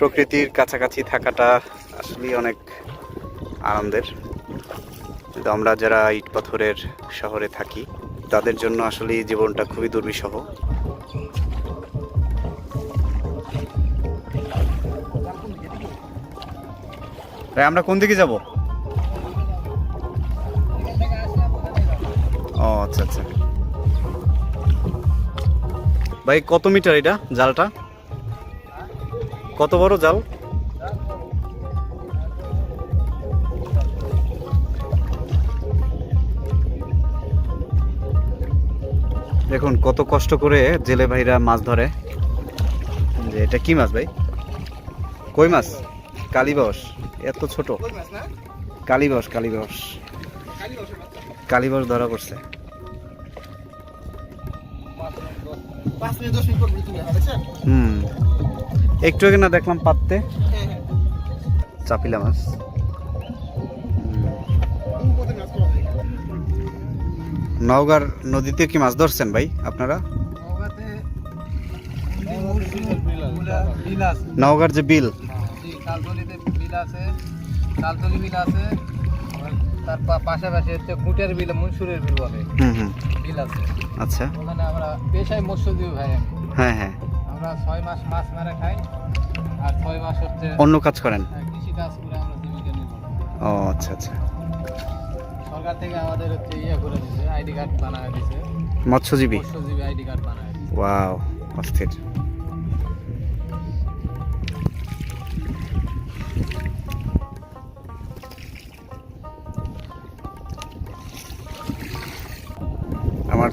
প্রকৃতির কাছাকাছি থাকাটা আসলে অনেক আনন্দের। কিন্তু আমরা যারা ইট পাথরের শহরে থাকি, তাদের জন্য আসলে জীবনটা খুবই দুর্বিষহ। আমরা কোন দিকে যাব? ও আচ্ছা আচ্ছা। ভাই, কত মিটার এটা জালটা? কত বড় জাল? দেখুন কত কষ্ট করে জেলে ভাইরা মাছ ধরে। যে এটা কি মাছ ভাই? কই মাছ? কালীবাস এত ছোট। কালীবাস কালীবাস কালীবাস ধরা পড়ছে। হুম। একটু আগে না দেখলাম পাততে। চাপিলা মাছ। হুম। কত মাছ নওগাঁর নদীতে কি মাছ ধরছেন ভাই আপনারা? নওগাঁর যে বিল। জি বিল আছে কালতলি বিল আছে তার পাশাপাশি হচ্ছে বিল মনসুরের বিল বলে হুম হুম। বিল আছে আচ্ছা। ওখানে আমরা পেশায় মৎস্যজীবী ভাই হ্যাঁ হ্যাঁ। আমরা ছয় মাস মাছ মারা খাই আর ছয় মাস হচ্ছে অন্য কাজ করেন? হ্যাঁ, কৃষি কাজ করে আমরা জীবিকা নির্ভর ও আচ্ছা আচ্ছা। সরকার থেকে আমাদের হচ্ছে ইয়ে করে দিয়েছে আইডি কার্ড বানায় দিয়েছে মৎস্যজীবী? মৎস্যজীবী আইডি কার্ড বানায় ওয়াও অস্থির।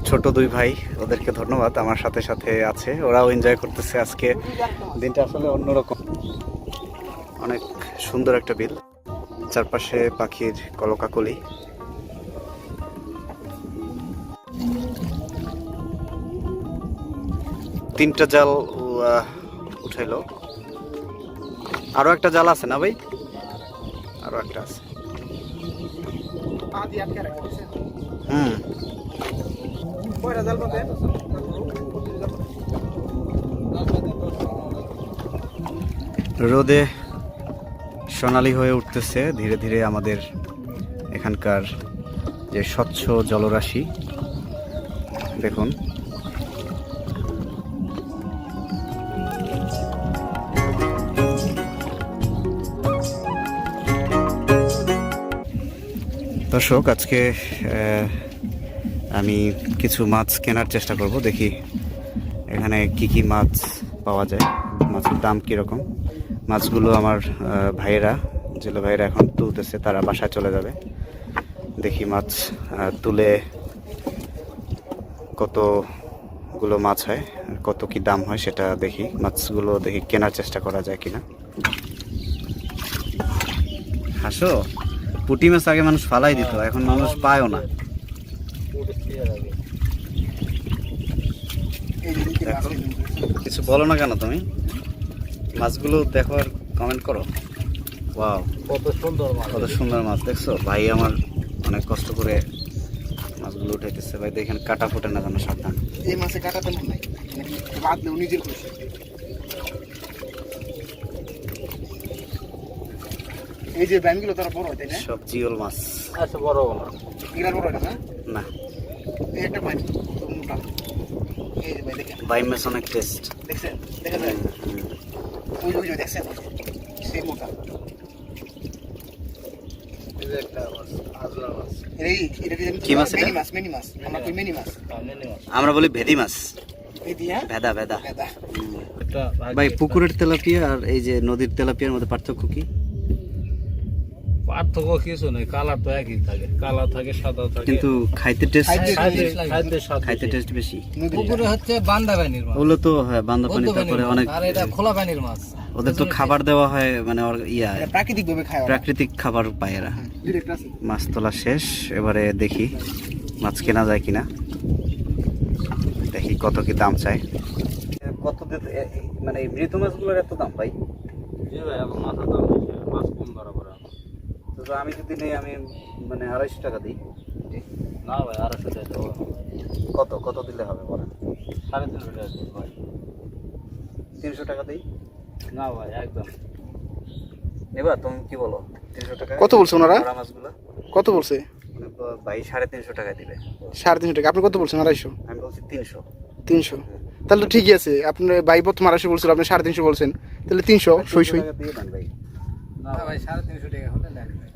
ছোট দুই ভাই, ওদেরকে ধন্যবাদ, আমার সাথে সাথে আছে। ওরাও এনজয় করতেছে আজকে। দিনটা আসলে অন্যরকম। অনেক সুন্দর একটা বিল। চারপাশে পাখির কলকাকলি। তিনটা জাল উঠাইল। আরও একটা জাল আছে না ভাই? আরও একটা আছে। হুম। রোদে সোনালি হয়ে উঠতেছে। ধীরে ধীরে আমাদের এখানকার যে স্বচ্ছ জলরাশি দেখুন। দর্শক আজকে আমি কিছু মাছ কেনার চেষ্টা করব, দেখি এখানে কি কি মাছ পাওয়া যায়, মাছের দাম কীরকম। মাছগুলো আমার ভাইয়েরা, জেলে ভাইয়েরা এখন তুলতেছে, তারা বাসায় চলে যাবে। দেখি মাছ তুলে কতগুলো মাছ হয়, কত কি দাম হয় সেটা দেখি। মাছগুলো দেখি কেনার চেষ্টা করা যায় কিনা। হাসো? পুঁটি মাছ আগে মানুষ ফালাই দিত, এখন মানুষ পায়ও না। কিছু বলো না কেন তুমি? মাছগুলো দেখো আর কমেন্ট করো। ওয়াও কত সুন্দর মাছ। কত সুন্দর মাছ দেখছ? ভাই আমার অনেক কষ্ট করে মাছগুলো উঠাইতেছে। ভাই দেখেন কাটা ফুটে না যেন সাবধান। এই মাসে কাটা তেমন নাই? বাদ দেও নিজের খুশি? এই যে ব্যাংকগুলো তারা বড় হয় তাই না? সব জিওল মাছ। আচ্ছা বড় বড় এগুলা বড় না? না। একটা পানি মোটা? এই যে ভাই দেখেন। বাই মাছ অনেক টেস্ট দেখছেন দেখা যায় ওই ওই দেখছেন? সেই মোটা। এটা মাছ মিনি মাছ আমরা কই মিনি মাছ? আমরা বলি ভেদি মাছ। ভেদা ভেদা। ভাই পুকুরের তেলাপিয়া আর এই যে নদীর তেলাপিয়ার মধ্যে পার্থক্য কি? পার্থক্য কিছু নেই কালার তো একই থাকে কালার থাকে সাদা থাকে। কিন্তু খাইতে টেস্ট খাইতে খাইতে-। টেস্ট বেশি। পুকুরে হচ্ছে বান্দা পানির মাছ। ওগুলো তো হ্যাঁ বান্দা পানি তারপরে অনেক আর এটা খোলা পানির মাছ। ওদের তো খাবার দেওয়া হয় মানে ওর ইয়া। প্রাকৃতিক ভাবে খায় প্রাকৃতিক খাবার পায় এরা। মাছ তোলা শেষ এবারে দেখি মাছ কেনা যায় কিনা। দেখি কত কি দাম চাই কত মানে এই মৃত মাছগুলোর এত দাম ভাই? জি ভাই এখন মাথার দাম বেশি, মাছ কম ধরা পড়ে এখন। তো আমি যদি নেই আমি মানে আড়াইশো টাকা দিই। না ভাই আড়াইশো টাকা দেবো। কত কত দিলে হবে বলেন? সাড়ে তিনশো টাকা দিই ভাই। তিনশো টাকা দিই? না ভাই একদম। নেবা তুমি কি বলো? তিনশো টাকা? কত বলছে ওনারা? মাছগুলো? কত বলছে? মানে ভাই সাড়ে তিনশো টাকা দিবে। সাড়ে তিনশো টাকা। আপনি কত বলছেন? আড়াইশো? আমি বলছি তিনশো। তিনশো। তাহলে তো ঠিকই আছে। আপনার বাই প্রথম আড়াইশো বলছিল আপনি সাড়ে তিনশো বলছেন। তাহলে তিনশো সই সই। দেন ভাই। না ভাই সাড়ে তিনশো টাকা হলে ভাই। কারণ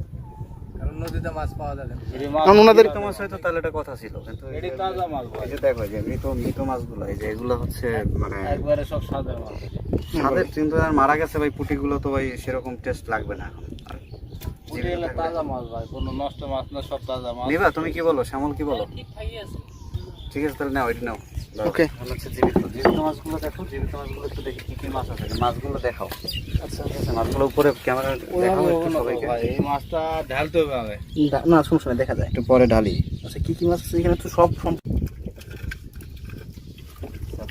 নদীতে মাছ পাওয়া যাবে। না কারণ ওনাদের মাছ হয়তো তাহলে এটা কথা ছিল কিন্তু এই এটি তাজা মাছ এই যে দেখো যে মৃত মৃত মাছগুলো এই যে এগুলো হচ্ছে মানে একবারে সব সাদের মাছ। স্বাদের কিন্তু আর মারা গেছে ভাই পুটিগুলো তো ভাই সেরকম টেস্ট লাগবে না এখন। তাজা মাছ ভাই কোনো নষ্ট মাছ না সব তাজা মাছ। নিবা তুমি কি বলো? শ্যামল কি বলো? ঠিক আছে তাহলে নাও এটা নাও। হচ্ছে জীবিত। জীবিত মাছগুলো দেখো জীবিত মাছগুলো একটু দেখি কি কি মাছ আছে। মাছগুলো দেখাও। আচ্ছা। মাছগুলো উপরে ক্যামেরা দেখাও একটু সবাইকে। এই মাছটা ঢালতে হবে আগে। না দেখা যায়। একটু পরে ঢালি। আচ্ছা কি কি মাছ আছে? এখানে তো সব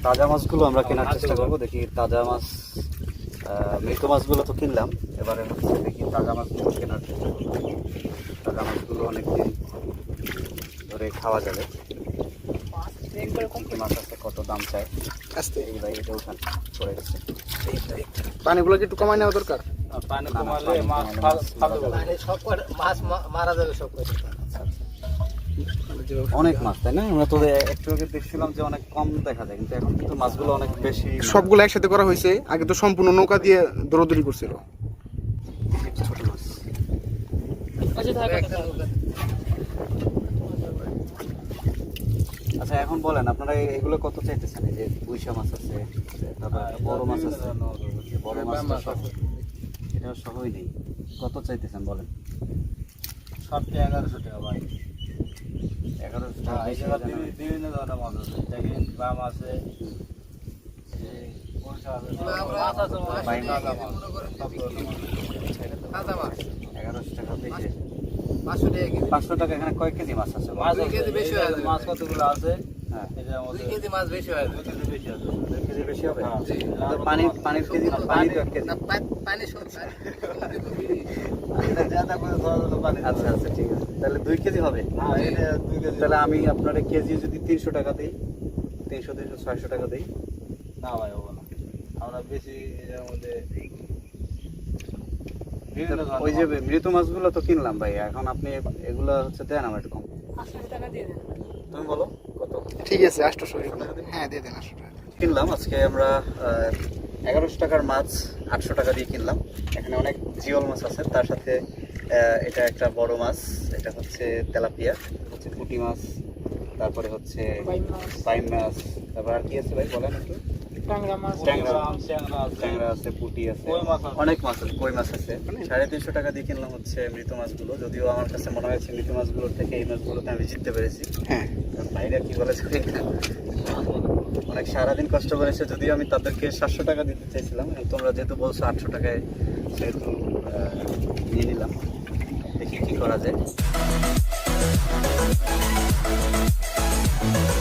তাজা মাছগুলো আমরা কেনার চেষ্টা করব। দেখি তাজা মাছ আহ, মৃত মাছগুলো তো কিনলাম। এবারে হচ্ছে দেখি তাজা মাছগুলো কেনার চেষ্টা করব। তাজা মাছগুলো অনেকদিন ধরে খাওয়া যাবে। মাছ আছে কত দাম চায় আস্তে। এই ভাই এটা উঠান পড়ে গেছে। পানিগুলো কি একটু কমায় নেওয়া দরকার। পানি কমালে মাছ। মানে সব মাছ মারা যাবে সব অনেক মাছ তাই না? আমরা তো একটু আগে দেখছিলাম যে অনেক কম দেখা যায় কিন্তু এখন কিন্তু মাছগুলো অনেক বেশি সবগুলো একসাথে করা হয়েছে। আগে তো সম্পূর্ণ নৌকা দিয়ে দৌড়দৌড়ি করছিল। ছোট মাছ একটা নৌকা। আচ্ছা এখন বলেন আপনারা এগুলো কত চাইতেছেন? যে পুঁইশা মাছ আছে তারপর একটা বড় মাছ আছে। বড় মাছটা সহ এটা সহই নেই। কত চাইতেছেন বলেন? সবটা এগারোশো টাকা ভাই। এগারোশো হ্যাঁ, টাকা হয়ে? বিভিন্ন- ধরনের মাছ আছে। দেখেন বাম আছে মাছ আছে। হয় মাছ মনে করেন সব ধরনের মাছ তাজা মাছ এগারোশো টাকা বেশি পাঁচশো টাকা পাঁচশো টাকা এখানে কয় কেজি মাছ আছে? মাছ হয়ে। মাছ কতগুলো আছে? হ্যাঁ। এটার কেজি মাছ বেশি হয় বেশি আছে। কেজি বেশি হবে? হ্যাঁ। জি। পানি পানি তো এক কেজি। না, পানি সব পানি। জাদা করে ধরা ধরা পানি আচ্ছা আচ্ছা ঠিক আছে। তাহলে দুই কেজি হবে? হ্যাঁ, এটা দুই কেজি তাহলে আমি আপনার কেজি যদি তিনশো টাকা দিই তিনশো তিনশো ছয়শো টাকা দিই। না ভাই হবে না। আমরা বেশি এর মধ্যে বিভিন্ন ধরনের ওই যে মৃত মাছগুলো তো কিনলাম ভাই এখন আপনি এগুলো হচ্ছে দেন আমার একটু কম। তুমি বলো কত? ঠিক আছে আটশো হ্যাঁ দিয়ে দেন আটশো টাকা। কিনলাম আজকে আমরা এগারোশো টাকার মাছ আটশো টাকা দিয়ে কিনলাম। এখানে অনেক জিওল মাছ আছে তার সাথে এটা একটা বড় মাছ এটা হচ্ছে তেলাপিয়া হচ্ছে পুঁটি মাছ। তারপরে হচ্ছে বাইম মাছ তারপর আর কি আছে ভাই বলেন একটু? ট্যাংরা ট্যাংরা ট্যাংরা আছে। পুঁটি আছে। কই মাছ অনেক মাছ আছে কই মাছ আছে? সাড়ে তিনশো টাকা দিয়ে কিনলাম হচ্ছে মৃত মাছগুলো। যদিও আমার কাছে মনে হয়েছে মৃত মাছগুলোর থেকে এই মাছগুলোতে আমি জিততে পেরেছি। হ্যাঁ। বাইরে কি বলে অনেক সারাদিন কষ্ট করেছে যদিও আমি তাদেরকে সাতশো টাকা দিতে চাইছিলাম তোমরা যেহেতু বলছো আটশো টাকায় সেহেতু নিয়ে নিলাম। দেখি কি করা যায়। Thank you.